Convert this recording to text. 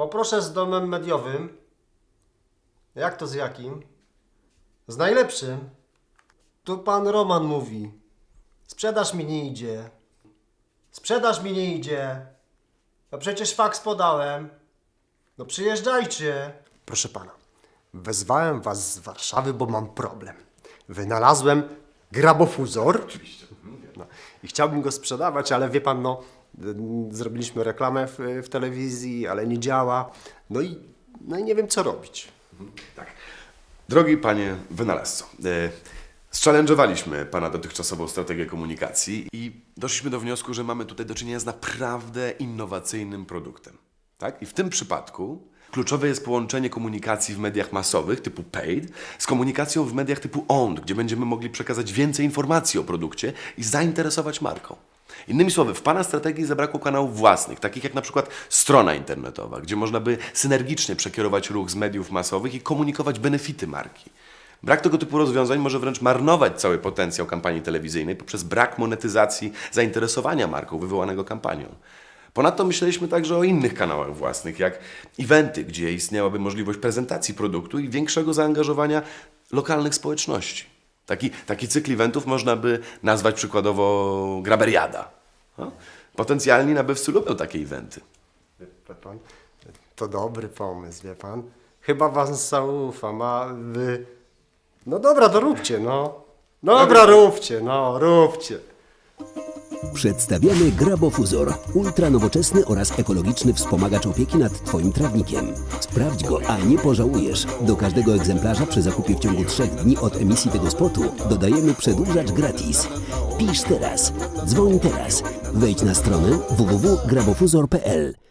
Poproszę z domem mediowym. Jak to z jakim? Z najlepszym. Tu pan Roman mówi. Sprzedaż mi nie idzie. Sprzedaż mi nie idzie. No przecież faks podałem. No przyjeżdżajcie. Proszę pana, wezwałem was z Warszawy, bo mam problem. Wynalazłem grabofuzor. Oczywiście. No, I chciałbym go sprzedawać, ale wie pan, no, zrobiliśmy reklamę w, w telewizji, ale nie działa. No i, no i nie wiem, co robić. Tak. Drogi panie wynalazco, e, zchallenge'owaliśmy pana dotychczasową strategię komunikacji i doszliśmy do wniosku, że mamy tutaj do czynienia z naprawdę innowacyjnym produktem. Tak? I w tym przypadku kluczowe jest połączenie komunikacji w mediach masowych typu paid z komunikacją w mediach typu owned, gdzie będziemy mogli przekazać więcej informacji o produkcie i zainteresować marką. Innymi słowy, w Pana strategii zabrakło kanałów własnych, takich jak na przykład strona internetowa, gdzie można by synergicznie przekierować ruch z mediów masowych i komunikować benefity marki. Brak tego typu rozwiązań może wręcz marnować cały potencjał kampanii telewizyjnej poprzez brak monetyzacji zainteresowania marką wywołanego kampanią. Ponadto myśleliśmy także o innych kanałach własnych, jak eventy, gdzie istniałaby możliwość prezentacji produktu i większego zaangażowania lokalnych społeczności. Taki, taki cykl eventów można by nazwać przykładowo Graberiada. No? Potencjalni nabywcy lubią takie eventy. Wie pan, to dobry pomysł, wie pan. Chyba was zaufam, a wy... No dobra, to róbcie, no. Dobra, róbcie, no, róbcie. Przedstawiamy Grabofuzor. Ultra nowoczesny oraz ekologiczny wspomagacz opieki nad Twoim trawnikiem. Sprawdź go, a nie pożałujesz. Do każdego egzemplarza przy zakupie w ciągu trzech dni od emisji tego spotu dodajemy przedłużacz gratis. Pisz teraz, dzwoń teraz. Wejdź na stronę www.grabofuzor.pl